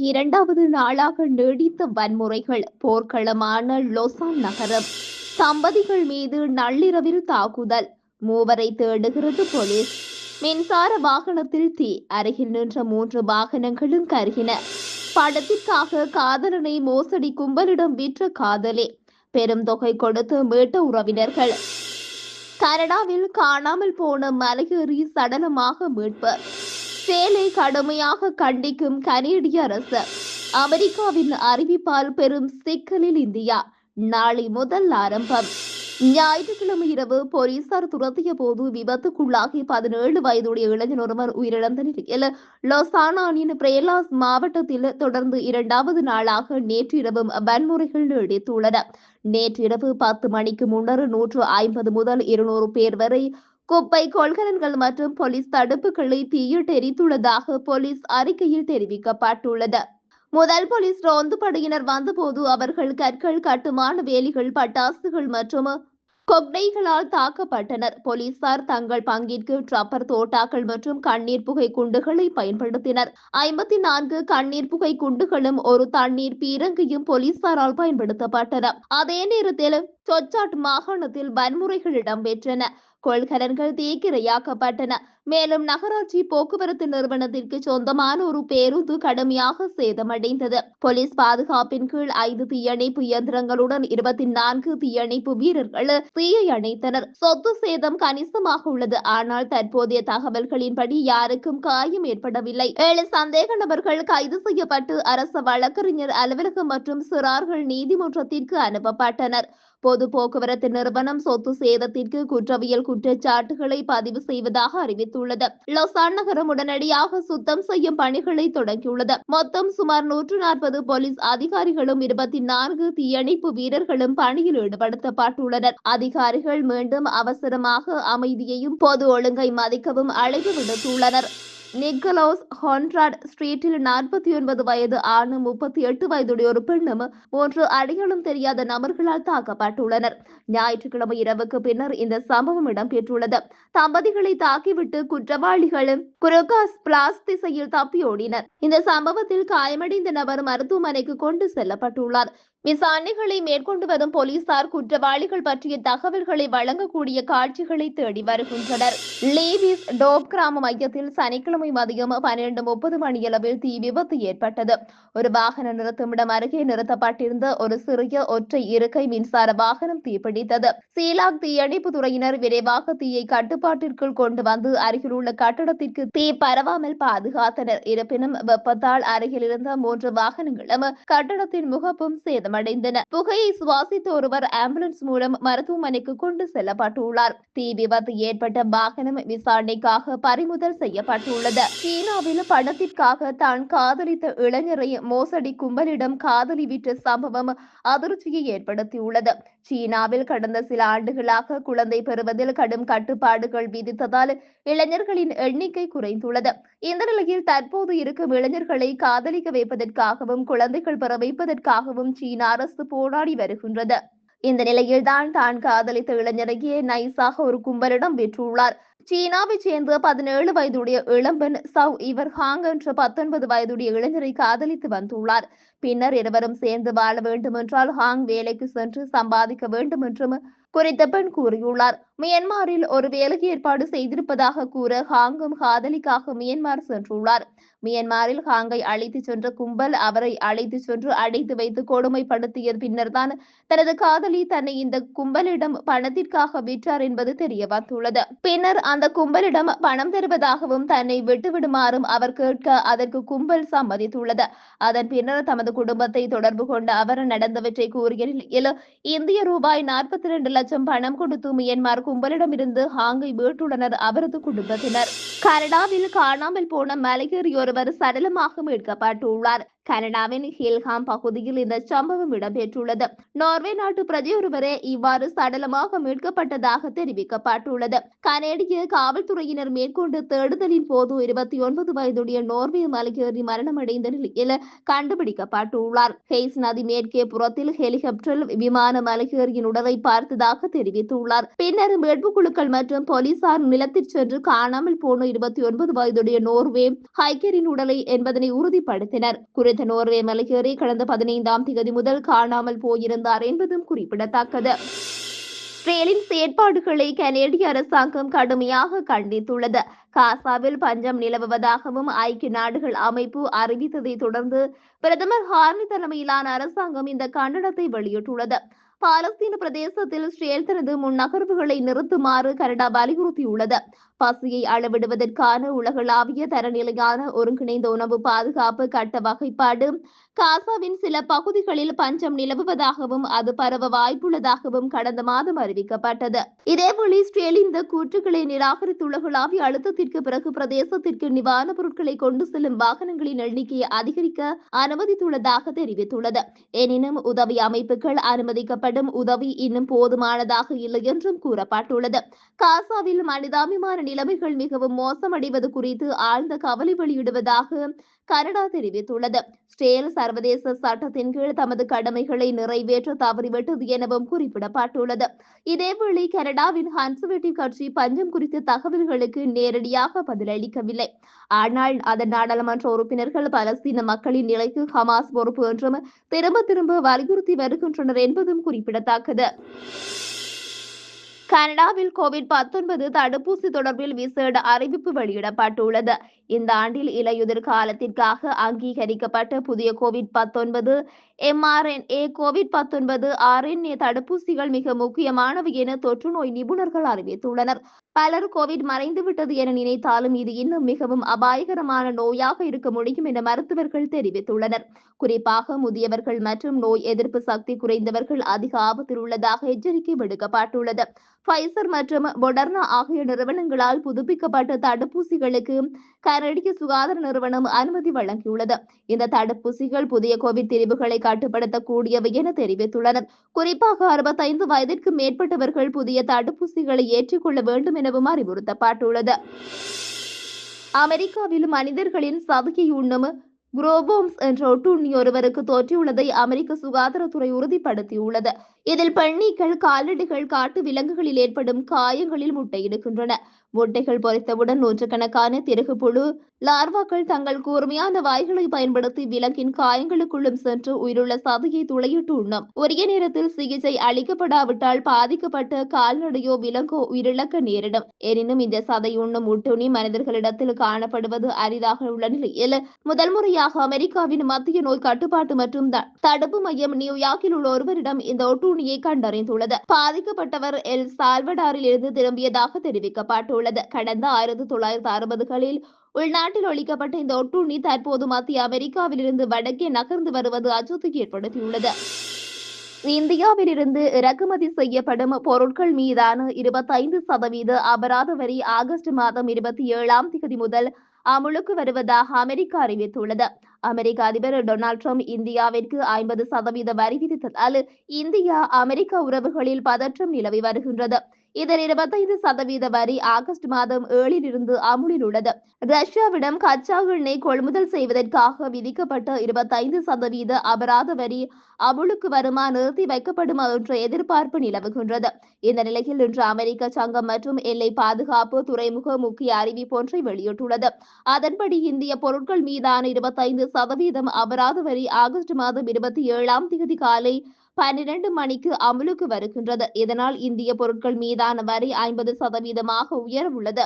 இரண்டாவது நாளாக நீடித்த வன்முறைகள் போர்க்களமான லொசான் நகரம். தம்பதிகள் மீது நள்ளிரவில் தாக்குதல். மூவரை தேடுகிறது போலீஸ். மின்சார வாகனத்தில் தீ அருகில் நின்ற மூன்று வாகனங்களும் கருகின. படத்திற்காக காதலனை மோசடி கும்பலிடம் விற்ற காதலே. பெரும் தொகை கொடுத்து மீட்ட உறவினர்கள். கனடாவில் காணாமல் போன மலையேறி சடலமாக மீட்பு. சேலை கடுமையாக கண்டிக்கும் கனேடிய அரசு. அமெரிக்காவின் அறிவிப்பால் பெரும் சிக்கலில் இந்தியா. நாளை முதல் ஆரம்பம். ஞாயிற்றுக்கிழமை இரவு போலீசார் துரத்திய போது விபத்துக்குள்ளாகி பதினேழு வயதுடைய இளைஞர் ஒருவர் உயிரிழந்த நிலையில் லொசானானின் பிரேலாஸ் மாவட்டத்தில் தொடர்ந்து இரண்டாவது நாளாக நேற்றிரவும் வன்முறைகள் நீடித்துள்ளன. நேற்றிரவு பத்து மணிக்கு முன்னர் நூற்று ஐம்பது முதல் இருநூறு பேர் வரை குப்பை கொள்கலன்கள் மற்றும் போலீஸ் தடுப்புகளை தீயிட்டு எரித்துள்ளதாக போலீஸ் அறிக்கையில் தெரிவிக்கப்பட்டுள்ளது. முதல் போலீஸ் ரோந்து படையினர் வந்தபோது அவர்கள் கற்கள் கட்டுமான வேலிகள் பட்டாசுகள் மற்றும் கொக்டைகளால் தாக்கப்பட்டனர். போலீசார் தங்கள் பங்கிற்கு ரப்பர் தோட்டாக்கள் மற்றும் கண்ணீர் புகை குண்டுகளை பயன்படுத்தினர். ஐம்பத்தி நான்கு கண்ணீர் புகை குண்டுகளும் ஒரு தண்ணீர் பீரங்கியும் போலீசாரால் பயன்படுத்தப்பட்டன. அதே நேரத்தில் சொச்சாட் மாகாணத்தில் வன்முறைகள் இடம்பெற்றன. கொள்கலன்கள் தீக்கிரையாக்கப்பட்டன. மேலும் நகராட்சி போக்குவரத்து நிறுவனத்திற்கு சொந்தமான ஒரு பேருந்து கடுமையாக சேதமடைந்தது. போலீஸ் பாதுகாப்பின் கீழ் ஐந்து தீயணைப்பு இயந்திரங்களுடன் இருபத்தி நான்கு தீயணைப்பு வீரர்கள் தீயை அணைத்தனர். சொத்து சேதம் கணிசமாக உள்ளது. ஆனால் தற்போதைய தகவல்களின்படி யாருக்கும் காயம் ஏற்படவில்லை. ஏழு சந்தேக நபர்கள் கைது செய்யப்பட்டு அரசு வழக்கறிஞர் அலுவலகம் மற்றும் சிறார்கள் நீதிமன்றத்திற்கு அனுப்பப்பட்டனர். பொது போக்குவரத்து நிறுவனம் சொத்து சேதத்திற்கு குற்றவியல் குற்றச்சாட்டுகளை பதிவு செய்வதாக அறிவித்துள்ளது. லொசான் நகரம் உடனடியாக சுத்தம் செய்யும் பணிகளை தொடங்கியுள்ளது. மொத்தம் சுமார் நூற்று நாற்பது போலீஸ் அதிகாரிகளும் இருபத்தி நான்கு தீயணைப்பு வீரர்களும் பணியில் ஈடுபடுத்தப்பட்டுள்ளனர். அதிகாரிகள் மீண்டும் அவசரமாக அமைதியையும் பொது ஒழுங்கை மதிக்கவும் அழைப்பு விடுத்துள்ளனர். நிக்கலோஸ் ஹொன்ராட் ஸ்ட்ரீட்டில் நாற்பத்தி ஒன்பது வயது ஆணும் முப்பத்தி எட்டு வயதுடைய ஒரு பெண்ணும் மூன்று அடையாளம் தெரியாத நபர்களால் தாக்கப்பட்டுள்ளனர். ஞாயிற்றுக்கிழமை இரவுக்கு பின்னர் இந்த சம்பவம் இடம்பெற்றுள்ளது. தம்பதிகளை தாக்கிவிட்டு குற்றவாளிகள் குரோகாஸ் பிளாஸ் திசையில் தப்பியோடினர் இந்த சம்பவத்தில் காயமடைந்த நபர் மருத்துவமனைக்கு கொண்டு செல்லப்பட்டுள்ளார். விசாரணைகளை மேற்கொண்டு வரும் போலீசார் குற்றவாளிகள் பற்றிய தகவல்களை வழங்கக்கூடிய காட்சிகளை தேடி வருகின்றனர். லீவிஸ் டோப் கிராம மையத்தில் சனிக்கிழமை மதியம் பன்னிரண்டு முப்பது மணியளவில் தீ விபத்து ஏற்பட்டது. ஒரு வாகன நிறுத்துமிடம் அருகே நிறுத்தப்பட்டிருந்த ஒரு சிறிய ஒற்றை இருக்கை மின்சார வாகனம் தீப்பிடித்தது. சீலாக் தீயணைப்பு துறையினர் விரைவாக தீயை கட்டுப்பாட்டிற்குள் கொண்டு வந்து அருகில் உள்ள கட்டடத்திற்கு தீ பரவாமல் பாதுகாத்தனர். இருப்பினும் வெப்பத்தால் அருகில் இருந்த மூன்று வாகனங்களும் கட்டடத்தின் முகப்பும் சேதமடைந்தன. புகையை சுவாசித்த ஒருவர் ஆம்புலன்ஸ் மூலம் மருத்துவமனைக்கு கொண்டு செல்லப்பட்டுள்ளார். தீ விபத்து ஏற்பட்ட வாகனம் விசாரணைக்காக பறிமுதல் செய்யப்பட்டுள்ளது. உள்ளது. சீனாவில் பணத்திற்காக தான் காதலித்த இளைஞரை மோசடி கும்பலிடம் காதலி விற்ற சம்பவம் அதிர்ச்சியை ஏற்படுத்தியுள்ளது. சீனாவில் கடந்த சில ஆண்டுகளாக குழந்தை பெறுவதில் கடும் கட்டுப்பாடுகள் விதித்ததால் இளைஞர்களின் எண்ணிக்கை குறைந்துள்ளது. இந்த நிலையில் தற்போது இருக்கும் இளைஞர்களை காதலிக்க வைப்பதற்காகவும் குழந்தைகள் பெற வைப்பதற்காகவும் சீன அரசு போராடி வருகின்றது. இந்த நிலையில்தான் தான் காதலித்த இளைஞரையே நைஸாக ஒரு கும்பலிடம் பெற்றுள்ளார் சீனாவைச் சேர்ந்த பதினேழு வயதுடைய இளம்பெண் சவ் இவர் ஹாங் என்ற பத்தொன்பது வயதுடைய இளைஞரை காதலித்து வந்துள்ளார். பின்னர் இருவரும் சேர்ந்து வாழ வேண்டுமென்றால் ஹாங் வேலைக்கு சென்று சம்பாதிக்க வேண்டும் என்றும் குறித்த பெண் கூறியுள்ளார். மியன்மாரில் ஒரு வேலைக்கு ஏற்பாடு செய்திருப்பதாக கூற ஹாங்கும் காதலிக்காக மியன்மார் சென்றுள்ளார். மியன்மாரில் ஹாங்கை அழைத்து சென்ற கும்பல் அவரை அழைத்து சென்று அடைத்து வைத்து கொடுமைப்படுத்திய பின்னர்தான் தனது காதலி தன்னை இந்த கும்பலிடம் பணத்திற்காக விற்றார் என்பது தெரிய வந்துள்ளது பின்னர் அந்த கும்பலிடம் பணம் தருவதாகவும் தன்னை விட்டுவிடுமாறும் அவர் கேட்க அதற்கு கும்பல் சம்மதித்துள்ளது. அதன் பின்னர் தமது குடும்பத்தை தொடர்பு கொண்ட அவர் நடந்தவற்றை கூறிய நிலையில் இந்திய ரூபாய் நாற்பத்தி இரண்டு லட்சம் லட்சம் பணம் கொடுத்து மியன்மார் கும்பலிடமிருந்து ஹாங்கை மீட்டுள்ளனர் அவரது குடும்பத்தினர் கனடாவில் காணாமல் போன மலையேறி ஒருவர் சடலமாக மீட்கப்பட்டுள்ளார். கனடாவின் ஹில்ஹாம் பகுதியில் இந்த சம்பவம் இடம்பெற்றுள்ளது. நார்வே நாட்டு பிரஜையொருவரே இவ்வாறு சடலமாக மீட்கப்பட்டதாக தெரிவிக்கப்பட்டுள்ளது. கனேடிய காவல்துறையினர் மேற்கொண்ட தேடுதலின் போது இருபத்தி ஒன்பது வயதுடைய நோர்வே மலையேறி மரணமடைந்த நிலையில் கண்டுபிடிக்கப்பட்டுள்ளார். ஹெய்ஸ் நதி மேற்கே புறத்தில் ஹெலிகாப்டரில் விமான மலையேறியின் உடலை பார்த்ததாக தெரிவித்துள்ளார். பின்னர் மீட்பு குழுக்கள் மற்றும் போலீசார் நிலத்தில் சென்று காணாமல் போன இருபத்தி ஒன்பது வயதுடைய நோர்வே ஹைக்கரின் உடலை என்பதனை உறுதிப்படுத்தினர். குறித்த நோர்வே மலையேறி கடந்த பதினைந்தாம் தேதி முதல் காணாமல் போயிருந்தார் என்பதும் குறிப்பிடத்தக்கது. இஸ்ரேலின் செயற்பாடுகளை கனேடிய அரசாங்கம் கடுமையாக கண்டித்துள்ளது. காசாவில் பஞ்சம் நிலவுவதாகவும் ஐக்கிய நாடுகள் அமைப்பு அறிவித்ததை தொடர்ந்து பிரதமர் ஹார்னி தலைமையிலான அரசாங்கம் இந்த கண்டனத்தை வெளியிட்டுள்ளது. பாலஸ்தீன பிரதேசத்தில் இஸ்ரேல் தனது முன்னகர்வுகளை நிறுத்துமாறு கனடா வலியுறுத்தியுள்ளது. பசியை அளவிடுவதற்கான உலகளாவிய தரநிலையான ஒருங்கிணைந்த உணவு பாதுகாப்பு கட்ட வகைப்பாடு காசாவின் சில பகுதிகளில் பஞ்சம் நிலவுவதாகவும் அது பரவ வாய்ப்புள்ளதாகவும் கடந்த மாதம் அறிவிக்கப்பட்டது. இதேபோல் இஸ்ரேல் இந்த கூற்றுகளை நிராகரித்துள்ள உலகளாவிய அழுத்தத்திற்கு பிறகு பிரதேசத்திற்கு நிவாரணப் பொருட்களை கொண்டு செல்லும் வாகனங்களின் எண்ணிக்கையை அதிகரிக்க அனுமதித்துள்ளதாக தெரிவித்துள்ளது. எனினும் உதவி அமைப்புகள் அனுமதிக்கப்படும் உதவி இன்னும் போதுமானதாக இல்லை என்றும் கூறப்பட்டுள்ளது. காசாவில் மனிதாபிமான நிலைமைகள் மிகவும் மோசமடைவது குறித்து ஆழ்ந்த கவலை வெளியிடுவதாக கனடா தெரிவித்துள்ளது. ஸ்டேல் சர்வதேச சட்டத்தின் கீழ் தமது கடமைகளை நிறைவேற்ற தவறிவிட்டது எனவும் குறிப்பிடப்பட்டுள்ளது. இதேவேளை கனடாவின் கன்சர்வேட்டிவ் கட்சி பஞ்சம் குறித்த தகவல்களுக்கு நேரடியாக பதிலளிக்கவில்லை. ஆனால் அதன் நாடாளுமன்ற உறுப்பினர்கள் பலஸ்தீன மக்களின் நிலைக்கு ஹமாஸ் பொறுப்பு என்றும் திரும்ப திரும்ப வலியுறுத்தி வருகின்றனர் என்பதும் குறிப்பிடத்தக்கது. கனடாவில் கோவிட் பத்தொன்பது தடுப்பூசி தொடர்பில் விசேட அறிவிப்பு வெளியிடப்பட்டுள்ளது. இந்த ஆண்டில் இலையுதிர் காலத்திற்காக அங்கீகரிக்கப்பட்ட புதிய கோவிட் பத்தொன்பது எம்ஆர்என்ஏ கோவிட் பத்தொன்பது ஆர்என்ஏ தடுப்பூசிகள் மிக முக்கியமானவை என தொற்று நோய் நிபுணர்கள் அறிவித்துள்ளனர். பலர் கோவிட் மறைந்து விட்டது என நினைத்தாலும் இது இன்னும் மிகவும் அபாயகரமான நோயாக இருக்க முடியும் என மருத்துவர்கள் தெரிவித்துள்ளனர். குறிப்பாக முதியவர்கள் மற்றும் நோய் எதிர்ப்பு சக்தி குறைந்தவர்கள் அதிக ஆபத்தில் உள்ளதாக எச்சரிக்கை விடுக்கப்பட்டுள்ளது. பைசர் மற்றும் மொடர்னா ஆகிய நிறுவனங்களால் புதுப்பிக்கப்பட்ட தடுப்பூசிகளுக்கு கனடிய சுகாதார நிறுவனம் அனுமதி வழங்கியுள்ளது. இந்த தடுப்பூசிகள் புதிய கோவிட் திரிவுகளை கட்டுப்படுத்தக்கூடியவை என தெரிவித்துள்ளனர். குறிப்பாக அறுபத்தைந்து வயதிற்கு மேற்பட்டவர்கள் புதிய தடுப்பூசிகளை ஏற்றுக்கொள்ள வேண்டும் என எனவும் அறிவுறுத்தப்பட்டுள்ளது. அமெரிக்காவில் மனிதர்களின் சதுக்கி உண்ணும் குரோபோம்ஸ் என்ற ஒட்டுண்ணி ஒருவருக்கு தோற்றியுள்ளதை அமெரிக்க சுகாதாரத்துறை உறுதிப்படுத்தியுள்ளது. இதில் பெண்ணீக்கள் கால்நடைகள் காட்டு விலங்குகளில் ஏற்படும் காயங்களில் முட்டையிடுகின்றன. முட்டைகள் பொறித்தவுடன் நூற்றுக்கணக்கான திருகுப்புழு லார்வாக்கள் தங்கள் கூர்மையான வாய்களை பயன்படுத்தி விலங்கின் காயங்களுக்குள்ளும் சென்று உயிருள்ள சதையை துளையிட்டு உண்ணும் உரிய நேரத்தில் சிகிச்சை அளிக்கப்படாவிட்டால் பாதிக்கப்பட்ட கால்நடையோ விலங்கோ உயிரிழக்க நேரிடும். எனினும் இந்த சதை உண்ணும் ஒட்டுணி மனிதர்களிடத்தில் காணப்படுவது அரிதாக உள்ள நிலையில் முதல் முறையாக அமெரிக்காவின் மத்திய நோய் கட்டுப்பாட்டு மற்றும் தடுப்பு மையம் நியூயார்க்கில் உள்ள ஒருவரிடம் இந்த ஒட்டுணியை கண்டறிந்துள்ளது. பாதிக்கப்பட்டவர் எல் சால்வடாரில் இருந்து திரும்பியதாக தெரிவிக்கப்பட்டுள்ளது. கடந்த ஆயிரத்தி தொள்ளாயிரத்தி அறுபதுகளில் உள்நாட்டில் ஒழிக்கப்பட்ட இந்த ஒட்டுண்ணி தற்போது மத்திய அமெரிக்காவிலிருந்து வடக்கே நகர்ந்து வருவது அச்சத்தை ஏற்படுத்தியுள்ளது. இந்தியாவிலிருந்து இறக்குமதி செய்யப்படும் பொருட்கள் மீதான இருபத்தைந்து சதவீத அபராத வரி ஆகஸ்ட் மாதம் இருபத்தி ஏழாம் தேதி முதல் அமுலுக்கு வருவதாக அமெரிக்கா அறிவித்துள்ளது. அமெரிக்க அதிபர் டொனால்ட் ட்ரம்ப் இந்தியாவிற்கு ஐம்பது சதவீத வரி விதித்ததால் இந்தியா அமெரிக்க உறவுகளில் பதற்றம் நிலவி வருகின்றது. இதன் இருபத்தைந்து சதவீத வரி ஆகஸ்ட் மாதம் ஏழில் இருந்து அமுலில் உள்ளது ரஷ்யாவிடம் கச்சா எண்ணெய் கொள்முதல் செய்வதற்காக விதிக்கப்பட்ட இருபத்தைந்து சதவீத அபராத வரி அமுலுக்கு வருமா நிறுத்தி வைக்கப்படுமா என்ற எதிர்பார்ப்பு நிலவுகின்றது. இந்த நிலையில் இன்று அமெரிக்க சங்கம் மற்றும் எல்லை பாதுகாப்பு துறைமுக முக்கிய அறிவிப்பு ஒன்றை வெளியிட்டுள்ளது. அதன்படி இந்திய பொருட்கள் மீதான இருபத்தைந்து சதவீதம் அபராத வரி ஆகஸ்ட் மாதம் இருபத்தி ஏழாம் தேதி காலை பன்னிரண்டு மணிக்கு அமலுக்கு வருகின்றது. இதனால் இந்திய பொருட்கள் மீதான வரி ஐம்பது சதவீதமாக உயர உள்ளது